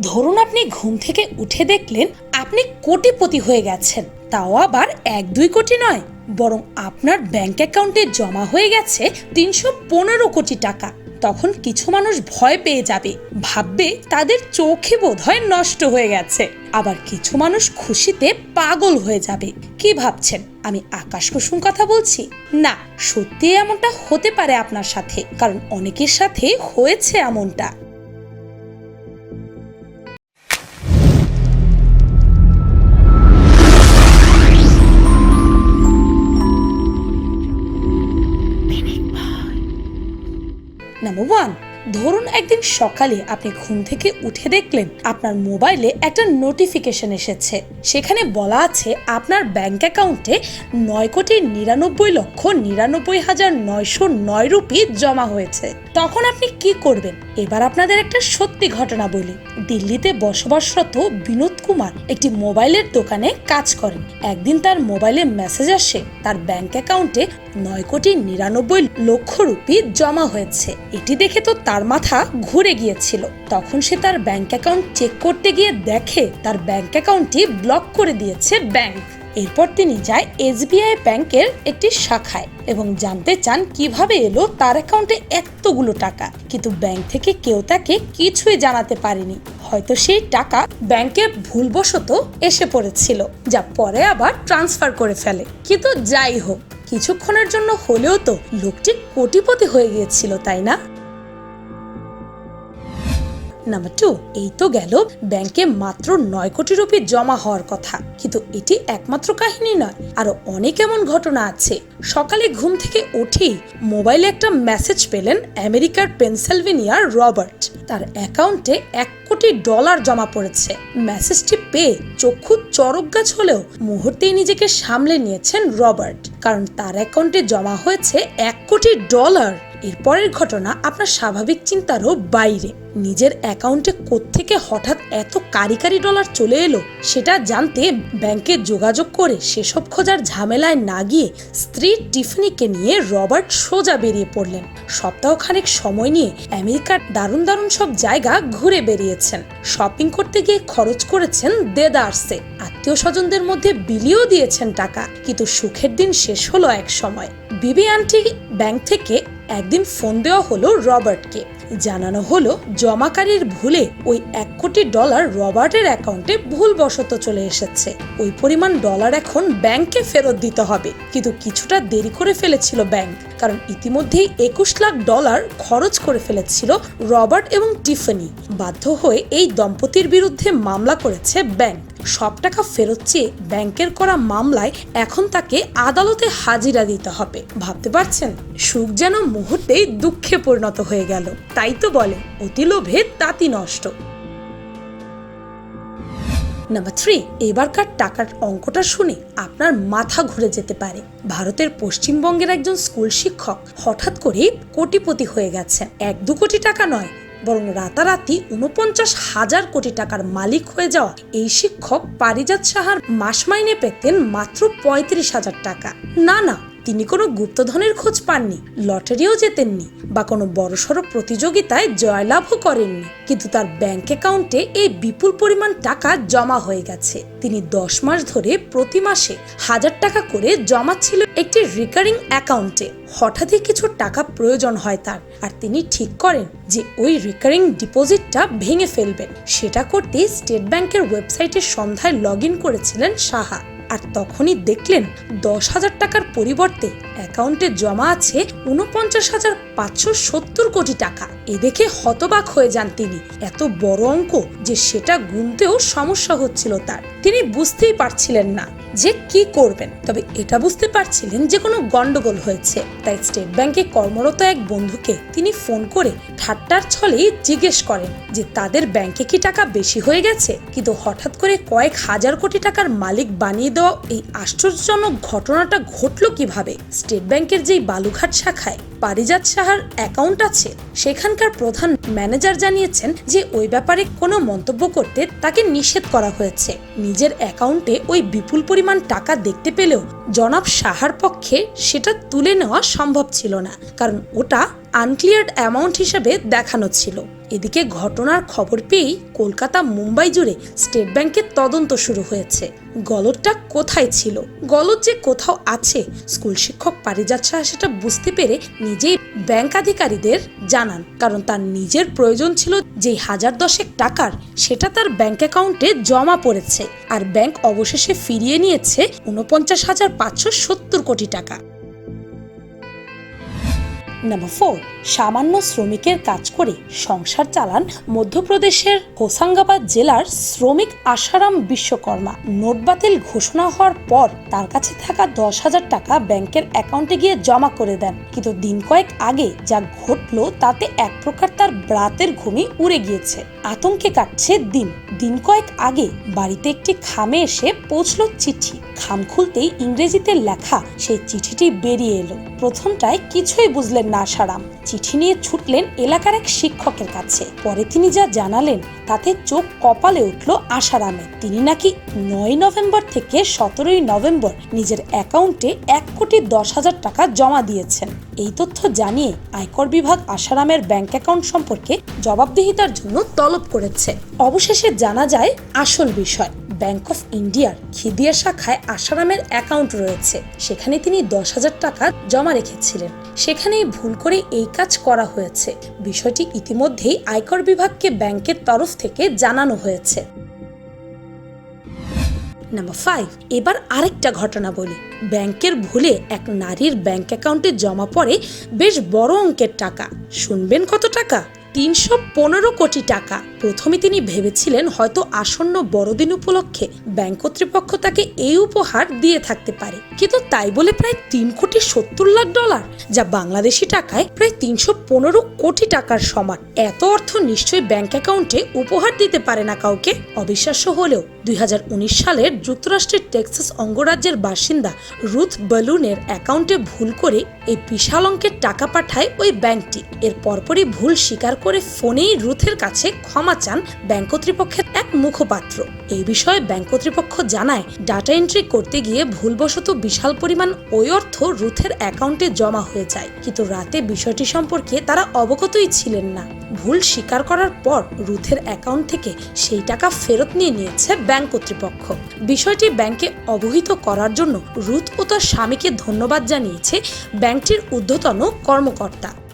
ধরুন আপনি ঘুম থেকে উঠে দেখলেন আপনি কোটিপতি হয়ে গেছেন, তাও আবার এক দুই কোটি নয়, বরং আপনার ব্যাংক অ্যাকাউন্টে জমা হয়ে গেছে তিনশো পনেরো কোটি টাকা। তখন কিছু মানুষ ভয় পেয়ে যাবে, ভাববে তাদের চোখে বোধ হয় নষ্ট হয়ে গেছে। আবার কিছু মানুষ খুশিতে পাগল হয়ে যাবে। কি ভাবছেন? আমি আকাশ কুসুম কথা বলছি? না সত্যি এমনটা হতে পারে আপনার সাথে, কারণ অনেকের সাথে হয়েছে এমনটা। নাম্বার ওয়ান ধরুন একদিন সকালে আপনি ঘুম থেকে উঠে দেখলেন আপনার মোবাইলে একটা নোটিফিকেশন এসেছে। সেখানে বলা আছে আপনার ব্যাংক অ্যাকাউন্টে নয় কোটি নিরানব্বই লক্ষ নিরানব্বই হাজার নয়শো নয় রুপি জমা হয়েছে। তখন আপনি কি করবেন? এবার আপনাদের একটা সত্যি ঘটনা বলি। দিল্লিতে বসবাসরত বিনোদ কুমার একটি মোবাইলের দোকানে কাজ করেন। একদিন তার মোবাইলে মেসেজ আসে, তার ব্যাংক অ্যাকাউন্টে নয় কোটি নিরানব্বই লক্ষ রুপি জমা হয়েছে। এটি দেখে তো তার মাথা ঘুরে গিয়েছিল। তখন সে তার ব্যাংক অ্যাকাউন্ট চেক করতে গিয়ে দেখে তার ব্যাংক অ্যাকাউন্টটি ব্লক করে দিয়েছে ব্যাংক এরপর তিনি যায় এসবিআই ব্যাংকের একটি শাখায় এবং জানতে চান কীভাবে এলো তার অ্যাকাউন্টে এতগুলো টাকা। কিন্তু ব্যাংক থেকে কেউ তাকে কিছুই জানাতে পারেনি। হয়তো সেই টাকা ব্যাংকে ভুলবশত এসে পড়েছিল, যা পরে আবার ট্রান্সফার করে ফেলে। কিন্তু যাই হোক, কিছুক্ষণের জন্য হলেও তো লোকটি কোটিপতি হয়ে গিয়েছিল, তাই না? নাম্বার টু এই তো গেল, ব্যাংকে মাত্র নয় কোটি রুপি জমা হওয়ার কথা। কিন্তু এটি একমাত্র কাহিনী নয়, আরও অনেক এমন ঘটনা আছে। সকালে ঘুম থেকে উঠেই মোবাইলে একটা মেসেজ পেলেন আমেরিকার পেনসিলভেনিয়ার রবার্ট। তার অ্যাকাউন্টে এক কোটি ডলার জমা পড়েছে। মেসেজটি পেয়ে চক্ষু চরক গাছ হলেও মুহূর্তেই নিজেকে সামলে নিয়েছেন রবার্ট, কারণ তার অ্যাকাউন্টে জমা হয়েছে এক কোটি ডলার। এরপরের ঘটনা আপনার স্বাভাবিক চিন্তারও বাইরে। নিজের অ্যাকাউন্টে কোত্থেকে হঠাৎ এত কারি কারি ডলার চলে এলো, সেটা জানতে ব্যাংকে যোগাযোগ করে সেসব খোঁজার ঝামেলায় না গিয়ে স্ত্রী টিফনিকে নিয়ে রবার্ট সোজা বেরিয়ে পড়লেন। সপ্তাহখানেক সময় নিয়ে আমেরিকার দারুণ দারুণ সব জায়গা ঘুরে বেরিয়েছেন শপিং করতে গিয়ে খরচ করেছেন দেদারসে। আত্মীয় স্বজনদের মধ্যে বিলিও দিয়েছেন টাকা। কিন্তু সুখের দিন শেষ হলো এক সময়। বিবি আন্টি ব্যাংক থেকে একদিন ফোন দেওয়া হলো রবার্টকে। জানানো হলো জমাকারীর ভুলে ওই এক কোটি ডলার রবার্টের অ্যাকাউন্টে ভুলবশত চলে এসেছে। ওই পরিমাণ ডলার এখন ব্যাংকে ফেরত দিতে হবে। কিন্তু কিছুটা দেরি করে ফেলেছিল ব্যাংক। কারণ ইতিমধ্যেই একুশ লাখ ডলার খরচ করে ফেলেছিল রবার্ট এবং টিফানি। বাধ্য হয়ে এই দম্পতির বিরুদ্ধে মামলা করেছে ব্যাংক। সব টাকা ফেরত চেয়ে ব্যাংকের করা মামলায় এখন তাকে আদালতে হাজিরা দিতে হবে। ভাবতে পারছেন? সুখ যেন মুহূর্তেই দুঃখে পরিণত হয়ে গেল। তাই তো বলে, অতি লোভে তাঁতি নষ্ট। নাম্বার থ্রি এবারকার টাকার অঙ্কটা শুনে আপনার মাথা ঘুরে যেতে পারে। ভারতের পশ্চিমবঙ্গের একজন স্কুল শিক্ষক হঠাৎ করে কোটিপতি হয়ে গেছেন এক দু কোটি টাকা নয়, বরং রাতারাতি উনপঞ্চাশ হাজার কোটি টাকার মালিক হয়ে যাওয়া এই শিক্ষক পারিজাত সাহার মাস মাইনে পেতেন মাত্র পঁয়ত্রিশ হাজার টাকা। না না তিনি কোনো গুপ্তধনের খোঁজ পাননি, লটারিও জেতেননি বা কোনো বড়সড় প্রতিযোগিতায় জয়লাভও করেননি। কিন্তু তার ব্যাংক অ্যাকাউন্টে এই বিপুল পরিমাণ টাকা জমা হয়ে গেছে। তিনি দশ মাস ধরে প্রতি মাসে হাজার টাকা করে জমাচ্ছিল একটি রিকারিং অ্যাকাউন্টে। হঠাৎই কিছু টাকা প্রয়োজন হয় তার, আর তিনি ঠিক করেন যে ওই রিকারিং ডিপোজিটটা ভেঙে ফেলবেন। সেটা করতে স্টেট ব্যাংকের ওয়েবসাইটে সন্ধ্যায় লগ করেছিলেন সাহা। আর তখনই দেখলেন দশ হাজার টাকার পরিবর্তে অ্যাকাউন্টে জমা আছে উনপঞ্চাশ হাজার পাঁচশো সত্তর কোটি টাকা। এ দেখে হতবাক হয়ে যান তিনি। এত বড় অঙ্ক যে সেটা গুনতেও সমস্যা হচ্ছিল তার। তিনি বুঝতেই পারছিলেন না যে কি করবেন। তবে এটা বুঝতে পারছিলেন যে কোনো গন্ডগোল হয়েছে। তাই স্টেট ব্যাংকে কর্মরত এক বন্ধুকে তিনি ফোন করে ঠাট্টার ছলেই জিজ্ঞেস করেন যে, তাদের ব্যাংকে কি টাকা বেশি হয়ে গেছে? কিন্তু হঠাৎ করে কয়েক হাজার কোটি টাকার মালিক বানিয়ে দেওয়া এই আশ্চর্যজনক ঘটনাটা ঘটলো কীভাবে? স্টেট ব্যাংকের যেই বালুঘাট শাখায় পারিজাত সাহার অ্যাকাউন্ট আছে, সেখানকার প্রধান ম্যানেজার জানিয়েছেন যে ওই ব্যাপারে কোনো মন্তব্য করতে তাকে নিষেধ করা হয়েছে। নিজের অ্যাকাউন্টে ওই বিপুল পরিমাণ টাকা দেখতে পেলেও জনাব সাহার পক্ষে সেটা তুলে নেওয়া সম্ভব ছিল না, কারণ ওটা আনক্লিয়ার্ড অ্যামাউন্ট হিসেবে দেখানো ছিল। এদিকে ঘটনার খবর পেয়েই কলকাতা মুম্বাই জুড়ে স্টেট ব্যাংকের তদন্ত শুরু হয়েছে। গলতটা কোথায় ছিল? গলত যে কোথাও আছে, স্কুল শিক্ষক পারিজাত শাহ সেটা বুঝতে পেরে নিজেই ব্যাংক আধিকারীদের জানান। কারণ তার নিজের প্রয়োজন ছিল যে হাজার দশেক টাকার, সেটা তার ব্যাংক অ্যাকাউন্টে জমা পড়েছে। আর ব্যাংক অবশেষে ফিরিয়ে নিয়েছে উনপঞ্চাশ হাজার পাঁচশো সত্তর কোটি টাকা। নাম্বার ফোর সামান্য শ্রমিকের কাজ করে সংসার চালান মধ্যপ্রদেশের হোসাঙ্গাবাদ জেলার শ্রমিক আশারাম বিশ্বকর্মা। নোট বাতিল ঘোষণা হওয়ার পর তার কাছে থাকা দশ হাজার টাকা ব্যাংকের অ্যাকাউন্টে গিয়ে জমা করে দেন। কিন্তু দিন কয়েক আগে যা ঘটলো তাতে এক প্রকার তার ব্রাতের ঘুমই উড়ে গিয়েছে। আতঙ্কে কাটছে দিন। দিন কয়েক আগে বাড়িতে একটি খামে এসে পৌঁছলো চিঠি। খাম খুলতেই ইংরেজিতে লেখা সেই চিঠিটি বেরিয়ে এলো। প্রথমটায় কিছুই বুঝলেন না আশারাম চিঠি নিয়ে ছুটলেন এলাকার এক শিক্ষকের কাছে। পরে তিনি যা জানালেন, তাতে চোখ কপালে উঠল আশারামে তিনি নাকি নয় নভেম্বর থেকে সতেরোই নভেম্বর নিজের অ্যাকাউন্টে এক কোটি দশ হাজার টাকা জমা দিয়েছেন। এই তথ্য জানিয়ে আয়কর বিভাগ আশারামের ব্যাংক অ্যাকাউন্ট সম্পর্কে জবাবদিহিতার জন্য তলব করেছে। অবশেষে জানা যায়, আসল বিষয়, ব্যাংক অফ ইন্ডিয়ার খিদিয়া শাখায় আশারামের অ্যাকাউন্ট রয়েছে। সেখানে তিনি দশ হাজার টাকা জমা রেখেছিলেন। সেখানেই ভুল করে এই কাজ করা হয়েছে। বিষয়টি ইতিমধ্যেই আয়কর বিভাগকে ব্যাংকের তরফ থেকে জানানো হয়েছে। নাম্বার ফাইভ এবার আরেকটা ঘটনা বলি। ব্যাংকের ভুলে এক নারীর ব্যাংক অ্যাকাউন্টে জমা পড়ে বেশ বড় অঙ্কের টাকা। শুনবেন কত টাকা? তিনশো পনেরো কোটি টাকা। প্রথমে তিনি ভেবেছিলেন হয়তো আসন্ন বড়দিন উপলক্ষে ব্যাংক কর্তৃপক্ষ তাকে এই উপহার দিয়ে থাকতে পারে। কিন্তু তাই বলে প্রায় তিন কোটি সত্তর লাখ ডলার, যা বাংলাদেশি টাকায় প্রায় তিনশো পনেরো কোটি টাকার সমান। এত অর্থ নিশ্চয়ই ব্যাংক অ্যাকাউন্টে উপহার দিতে পারে না কাউকে? অবিশ্বাস্য হলেও দুই হাজার উনিশ সালের যুক্তরাষ্ট্রের টেক্সাস অঙ্গরাজ্যের বাসিন্দা রুথ বলুনের অ্যাকাউন্টে ভুল করে এই বিশাল অঙ্কের টাকা পাঠায় ওই ব্যাংকটি। এর পরপরই ভুল স্বীকার করে ফোনেই রুথের কাছে ক্ষমা চান ব্যাংক কর্তৃপক্ষের এক মুখপাত্র। এই বিষয়ে ব্যাংক কর্তৃপক্ষ জানায়, ডাটা এন্ট্রি করতে গিয়ে ভুলবশত বিশাল পরিমাণ ওই অর্থ রুথের অ্যাকাউন্টে জমা হয়ে যায়। কিন্তু রাতে বিষয়টি সম্পর্কে তারা অবগতই ছিলেন না। ভুল স্বীকার করার পর রুথের অ্যাকাউন্ট থেকে সেই টাকা ফেরত নিয়ে নিয়েছে ব্যাংক কর্তৃপক্ষ। বিষয়টি ব্যাংকে অবহিত করার জন্য রুথ ও তার স্বামীকে ধন্যবাদ জানিয়েছে ব্যাংকটির ঊর্ধ্বতন কর্মকর্তা।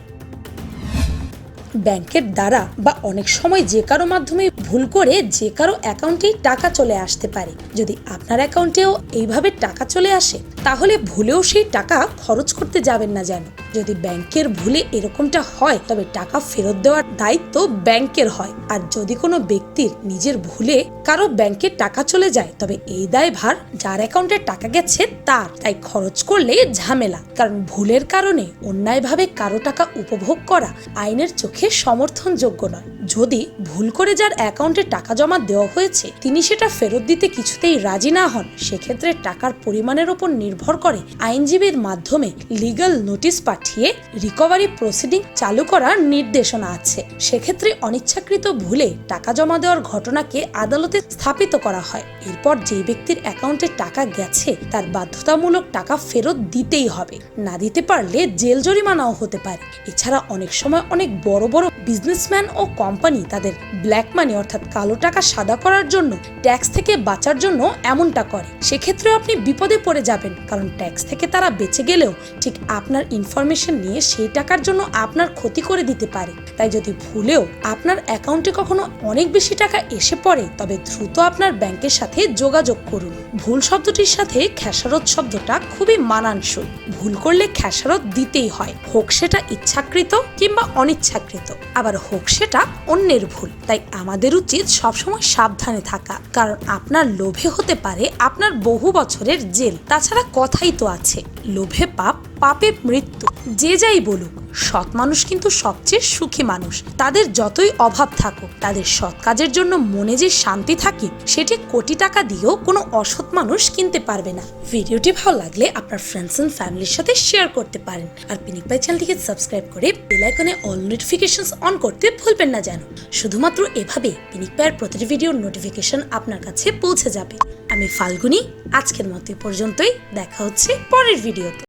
ব্যাংকের দ্বারা বা অনেক সময় যে কারও মাধ্যমে ভুল করে যে কারও অ্যাকাউন্টেই টাকা চলে আসতে পারে। যদি আপনার অ্যাকাউন্টেও এইভাবে টাকা চলে আসে, তাহলে ভুলেও সেই টাকা খরচ করতে যাবেন না যেন। যদি ব্যাংকের ভুলে এরকমটা হয়, তবে টাকা ফেরত দেওয়ার দায়িত্ব ব্যাংকের হয়। আর যদি কোনো ব্যক্তির নিজের ভুলে কারও ব্যাংকে টাকা চলে যায়, তবে এই দায় ভার যার অ্যাকাউন্টে টাকা গেছে তার। তাই খরচ করলে ঝামেলা। কারণ ভুলের কারণে অন্যায়ভাবে কারও টাকা উপভোগ করা আইনের চোখে সমর্থনযোগ্য নয়। যদি ভুল করে যার অ্যাকাউন্টে টাকা জমা দেওয়া হয়েছে, তিনি সেটা ফেরত দিতে কিছুতেই রাজি না হন, সেক্ষেত্রে টাকার পরিমাণের ওপর নির্ভর করে আইনজীবীর মাধ্যমে লিগ্যাল নোটিশ পাঠিয়ে রিকভারি প্রসিডিং চালু করার নির্দেশনা আছে। সেক্ষেত্রে অনিচ্ছাকৃত ভুলে টাকা জমা দেওয়ার ঘটনাকে আদালতে স্থাপিত করা হয়। এরপর যে ব্যক্তির অ্যাকাউন্টে টাকা গেছে, তার বাধ্যতামূলক টাকা ফেরত দিতেই হবে। না দিতে পারলে জেল জরিমানাও হতে পারে। এছাড়া অনেক সময় অনেক বড় বড় বিজনেসম্যান ও কোম্পানি তাদের ব্ল্যাক মানি অর্থাৎ কালো টাকা সাদা করার জন্য ট্যাক্স থেকে বাঁচার জন্য এমনটা করে। সেক্ষেত্রে আপনি বিপদে পড়ে যাবেন, কারণ ট্যাক্স থেকে তারা বেঁচে গেলেও ঠিক আপনার ইনফরমেশন নিয়ে সেই টাকার জন্য আপনার ক্ষতি করে দিতে পারে। তাই যদি ভুলেও আপনার অ্যাকাউন্টে কখনো অনেক বেশি টাকা এসে পড়ে, তবে দ্রুত আপনার ব্যাংকের সাথে যোগাযোগ করুন। ভুল শব্দটির সাথে খেসারত শব্দটা খুবই মানানসই। ভুল করলে খেসারত দিতেই হয়। হোক সেটা ইচ্ছাকৃত কিংবা অনিচ্ছাকৃত। আবার হোক সেটা অন্যের ভুল। তাই আমাদের উচিত সবসময় সাবধানে থাকা। কারণ আপনার লোভে হতে পারে আপনার বহু বছরের জেল। তাছাড়া কথাই তো আছে, লোভে পাপ, পাপে মৃত্যু। যে যাই বলুক, সৎ মানুষ কিন্তু সবচেয়ে সুখী মানুষ। তাদের যতই অভাব থাকুক, তাদের সৎ কাজের জন্য মনে যে শান্তি থাকে, সেটি কোটি টাকা দিয়েও কোনো অসৎ মানুষ কিনতে পারবে না। ভিডিওটি ভালো লাগলে আপনার ফ্রেন্ডস অ্যান্ড ফ্যামিলির সাথে শেয়ার করতে পারেন। আর পিনিক পাই চ্যানেলটিকে সাবস্ক্রাইব করে বেলাইকনে অল নোটিফিকেশনস অন করতে ভুলবেন না যেন। শুধুমাত্র এভাবে পিনিক পায়ের প্রতিটি ভিডিওর নোটিফিকেশন আপনার কাছে পৌঁছে যাবে। আমি ফাল্গুনি, আজকের মতো পর্যন্তই। দেখা হচ্ছে পরের ভিডিওতে।